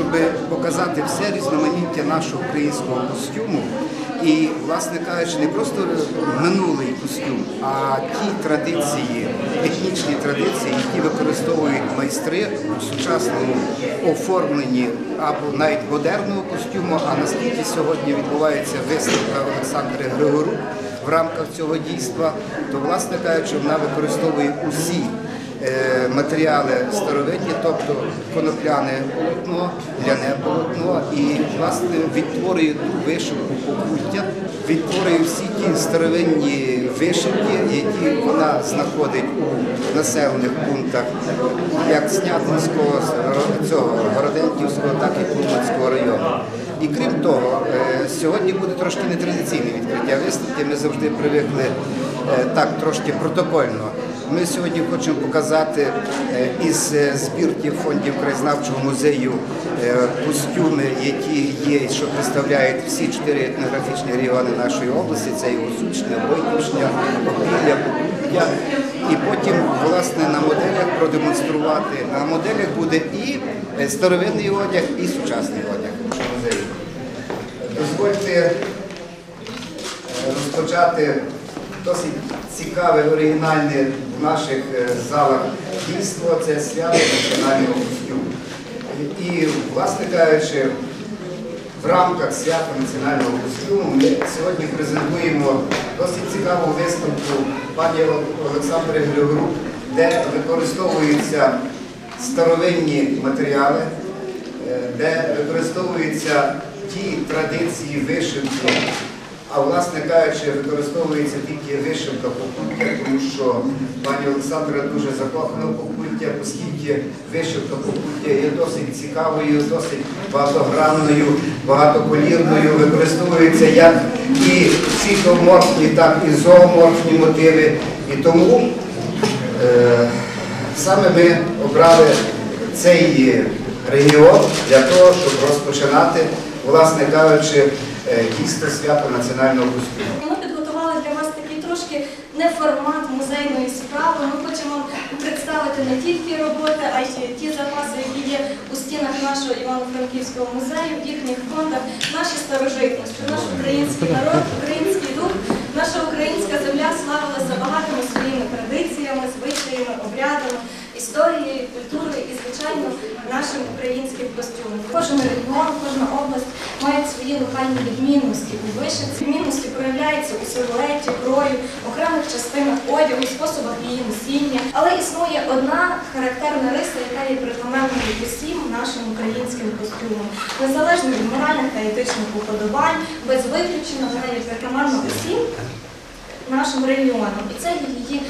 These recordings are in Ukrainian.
щоб показати все різноманіття нашого українського костюму. І, власне кажучи, не просто минулий костюм, а ті традиції, етнічні традиції, які використовують майстри у сучасному оформленні або навіть модерного костюму. А наскільки сьогодні відбувається виставка Олександри Григорук в рамках цього дійства, то, власне кажучи, вона використовує усі матеріали старовинні, тобто конопляне полотно, ляне полотно, і власне відтворює ту вишивку покуття, відтворює всі ті старовинні вишивки, які вона знаходить у населених пунктах, як Снятинського, цього Городенківського, так і Клумацького району. І крім того, е, сьогодні буде трошки нетрадиційне відкриття виставки. Ми завжди привикли е, так трошки протокольно. Ми сьогодні хочемо показати е, із е, збірки фондів краєзнавчого музею е, костюми, які є, що представляють всі чотири етнографічні регіони нашої області. Це і Гусучне, Войтівщина, Опілля, Покуття. І потім, власне, на моделях продемонструвати. На моделях буде і старовинний одяг, і сучасний одяг нашого музею. Дозвольте розпочати досить цікаве, оригінальне в наших е, залах дійство це свято національного костюму. І, власне кажучи, в рамках свята національного костюму ми сьогодні презентуємо досить цікаву виставку пані Олександри Григорук, де використовуються старовинні матеріали, е, де використовуються ті традиції вишивки, а власне кажучи, використовується тільки вишивка покуття, тому що пані Олександра дуже закохана в покуття, оскільки вишивка покуття є досить цікавою, досить багатогранною, багатоколірною, використовується як і фітоморфні, так і зооморфні мотиви. І тому е, саме ми обрали цей регіон для того, щоб розпочинати, власне кажучи, е, дійство свята національного костюму. Ми підготували для вас такий трошки не формат музейної справи. Ми хочемо представити не тільки роботи, а й ті запаси, які є у стінах нашого Івано-Франківського музею, в їхніх фондах, наші старожитності, наш український народ, український дух, наша українська земля славилася багатими своїми традиціями, історією, культурою і, звичайно, нашим українським костюмом. Кожен регіон, кожна область має свої локальні відмінності у вишивці. Відмінності проявляються у силуеті, крою, окремих частинах одягу, способах її носіння. Але існує одна характерна риса, яка є притаманною усім нашим українським костюмам. Незалежно від моральних та етичних уподобань, без виключення вона є притаманна усім нашим регіонам. І це її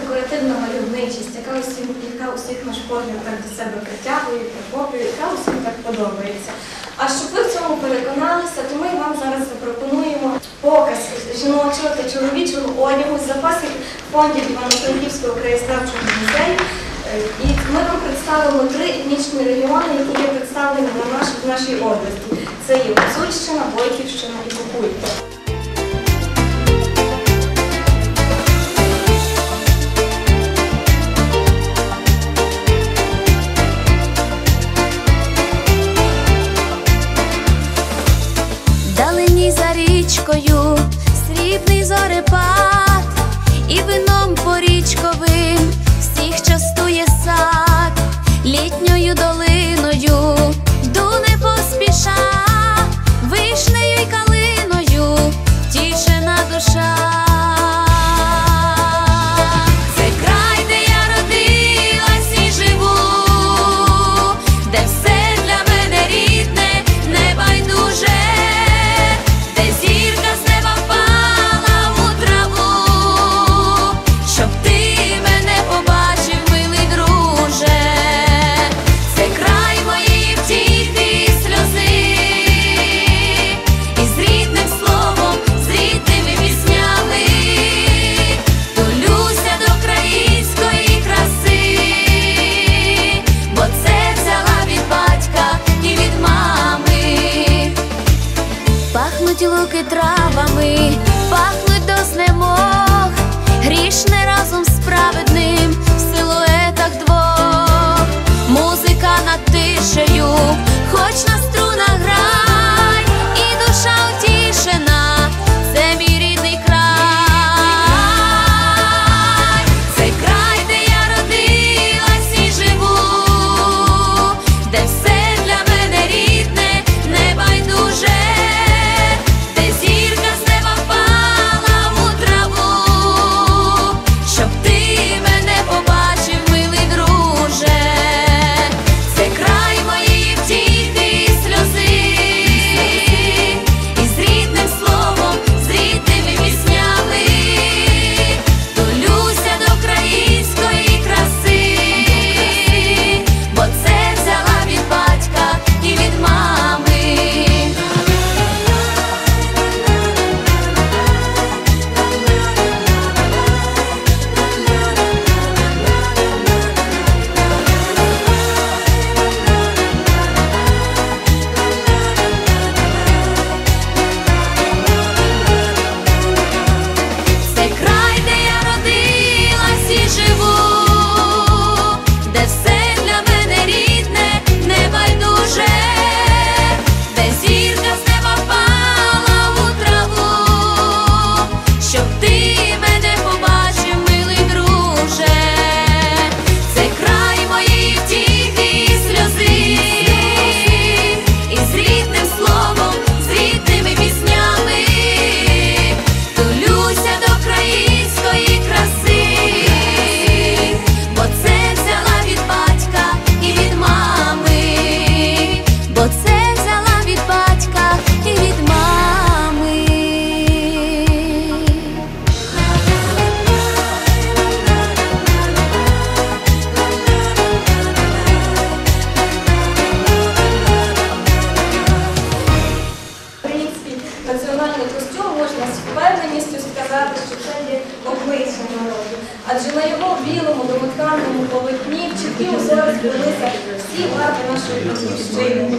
декоративна мальовничість, яка усім, яка усіх наш погляд так до себе притягує, прихоплює, яка усім так подобається. А щоб ви в цьому переконалися, то ми вам зараз запропонуємо показ жіночого та чоловічого одягу з запасів фондів Івано-Франківського краєзнавчого музею. Е, І ми вам представимо три етнічні регіони, які є представлені в нашій області. Це є Гуцульщина, Бойківщина і Покуття. травами пахнуть до знемог грішне. збереглися всі варти нашої батьківщини.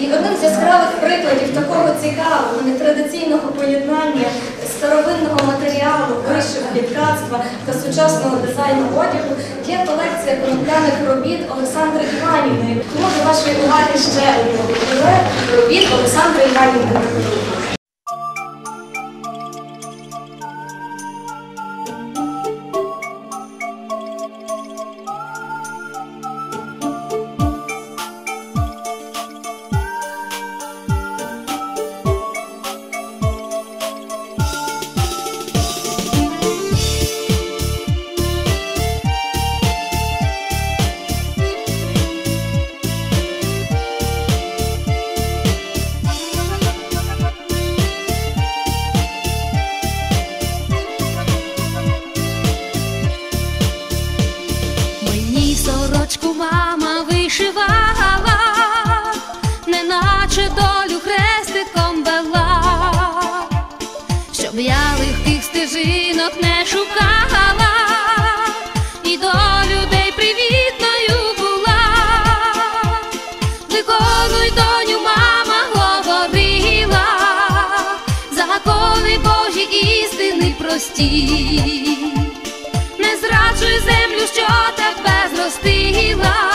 І одним з яскравих прикладів такого цікавого, нетрадиційного поєднання старовинного матеріалу, вишивки, ткацтва та сучасного дизайну одягу є колекція конопляних робіт Олександри Іванівни. Тому до вашої уваги ще одне робіт Олександри Іванівни. прості, не зраджуй землю, що так безростила.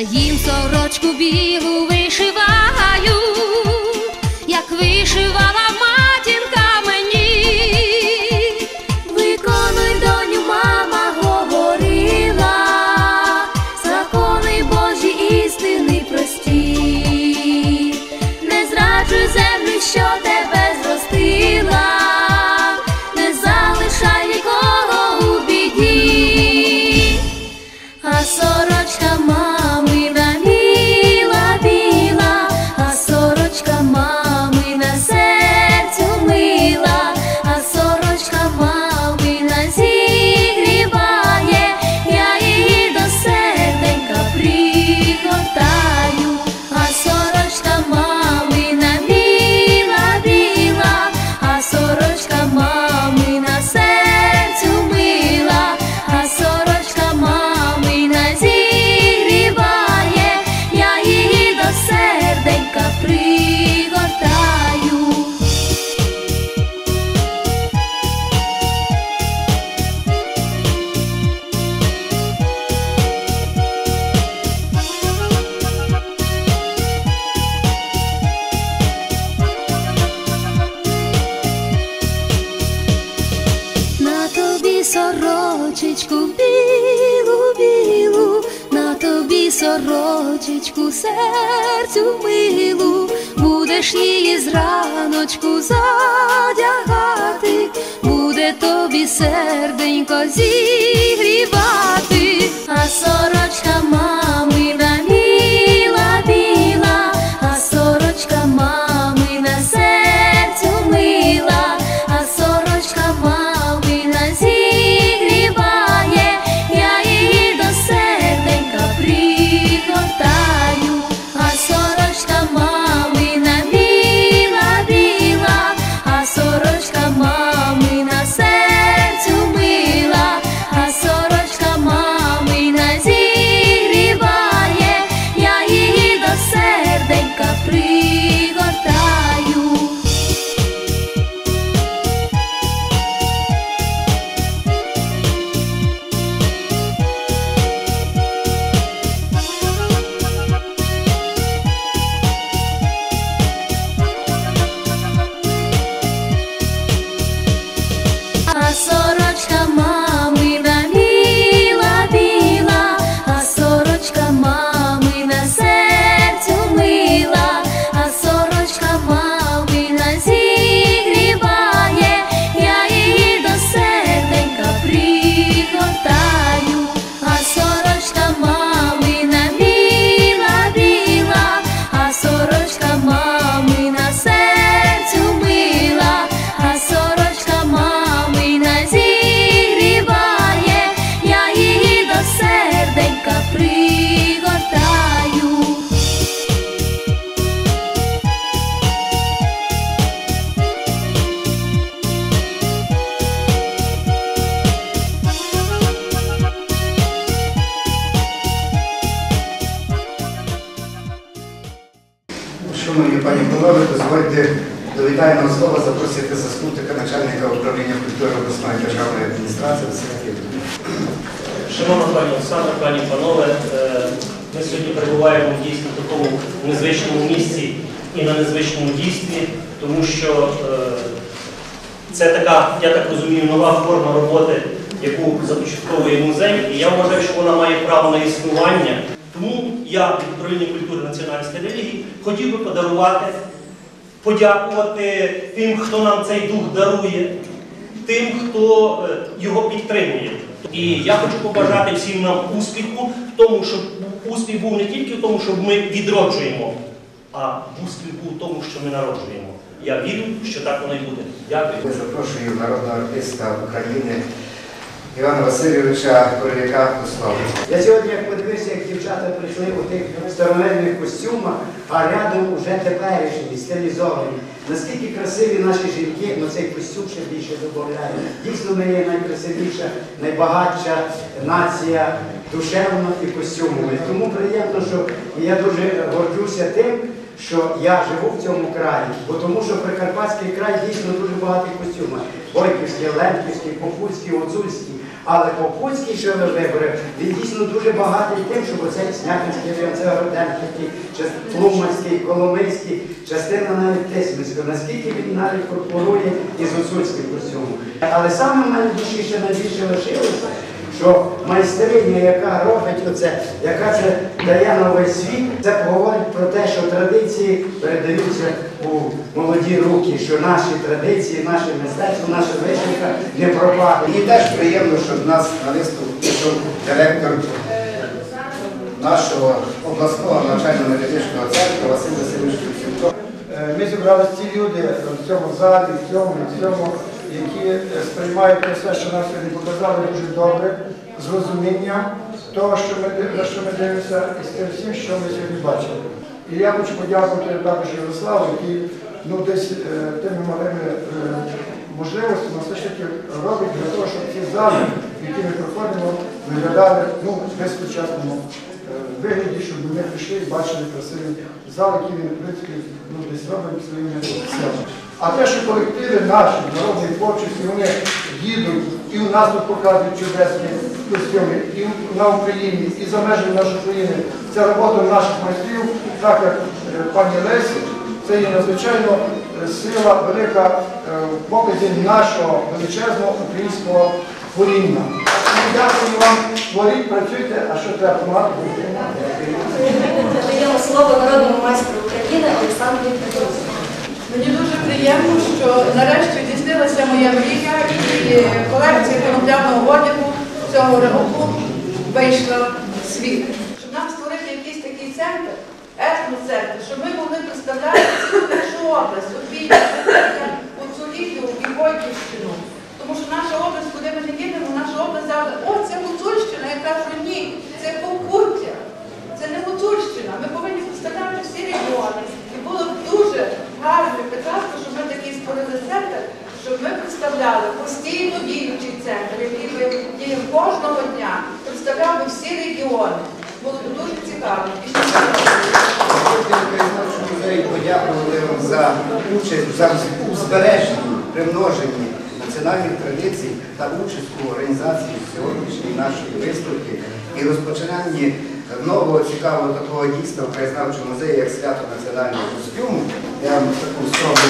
їм сорочку білу вишиваю, як вишивала мама. зраночку задягати, буде тобі серденько зі. tem capricho. Шановна пані Оксана, пані панове, е, ми сьогодні перебуваємо дійсно в такому незвичному місці і на незвичному дійстві, тому що е, це така, я так розумію, нова форма роботи, яку започатковує музей, і я вважаю, що вона має право на існування. Тому я від управління культури національної релігії хотів би подарувати, подякувати тим, хто нам цей дух дарує, тим, хто е, його підтримує. І я хочу побажати всім нам успіху в тому, щоб успіх був не тільки в тому, щоб ми відроджуємо, а успіх був в тому, що ми народжуємо. Я вірю, що так воно і буде. Дякую. Я запрошую народного артиста України Івана Васильовича Корляка до. Я сьогодні як подивився, як дівчата прийшли у тих старовинних костюмах, а рядом уже теперішні, стилізовані. Наскільки красиві наші жінки, ну цей костюм ще більше додає. Дійсно, ми є найкрасивіша, найбагатша нація душевно і костюмами. Тому приємно, що я дуже горджуся тим, що я живу в цьому краї, бо тому що Прикарпатський край дійсно дуже багатий костюмах. Бойківський, Лемківський, Попутський, Оцульський. Але Попутський, що ви вибрали, він дійсно дуже багатий тим, щоб оцей Снятинський район, це Городенківський, Тлуманський, Коломийський, частина навіть Тисменського, наскільки він навіть корпорує із Оцульським костюмом. Але саме мене ще найбільше лишилося, що майстриня, яка робить оце, яка це дає весь світ, це говорить про те, що традиції передаються у молоді руки, що наші традиції, наше мистецтво, наша вишивка не пропаде. Мені теж приємно, що до нас на виступ пішов директор нашого обласного навчально-методичного центру Василь Васильович Кравченко. Е, Ми зібралися ті люди в цьому залі, в цьому, в цьому, які е, сприймають те все, що нам сьогодні показали, дуже добре, з розумінням того, що ми, на що ми дивимося, і з тим всім, що ми сьогодні бачили. І я хочу подякувати також Ярославу, який ну, десь е, тими малими е, можливостями все ж таки робить для того, щоб ці зали, які ми проходимо, виглядали ну, в сучасному е, вигляді, щоб ми прийшли і бачили красивий зал, який він, в принципі, ну, десь робить своїми силами. А те, що колективи наші, народної творчості, вони їдуть і у нас тут показують чудесні костюми, і на Україні, і за межами нашої країни. Це робота наших майстрів, так як е, пані Лесі, це є надзвичайно е, сила велика е, в показі нашого величезного українського творіння. Дякую вам, творіть, працюйте, а що треба допомагати, будете. Надаємо слово народному майстру України Олександру Петрусу. Мені дуже приємно, що нарешті здійснилася моя мрія і колекція конопляного одягу цього року вийшла світ. Щоб нам створити якийсь такий центр, етноцентр, щоб ми могли представляти нашу область, Вінниця, Гуцуліту і Бойківщину. Тому що наша область, куди ми не їдемо, наша область завжди, о, це Гуцульщина. Я кажу, ні, це Покуття. Це не Гуцульщина. Ми повинні представляти всі регіони. І було б дуже гарно і прекрасно, щоб ми такий створили центр, щоб ми представляли постійно діючий центр, який би діє кожного дня, представляв би всі регіони. Було б дуже цікаво. І ще подякували вам за участь за у збереженні, примноженні національних традицій та участь у організації сьогоднішньої нашої виставки і розпочинанні нового цікавого такого дійсно в краєзнавчому музеї, як свято національного костюму. Я вам таку сторону.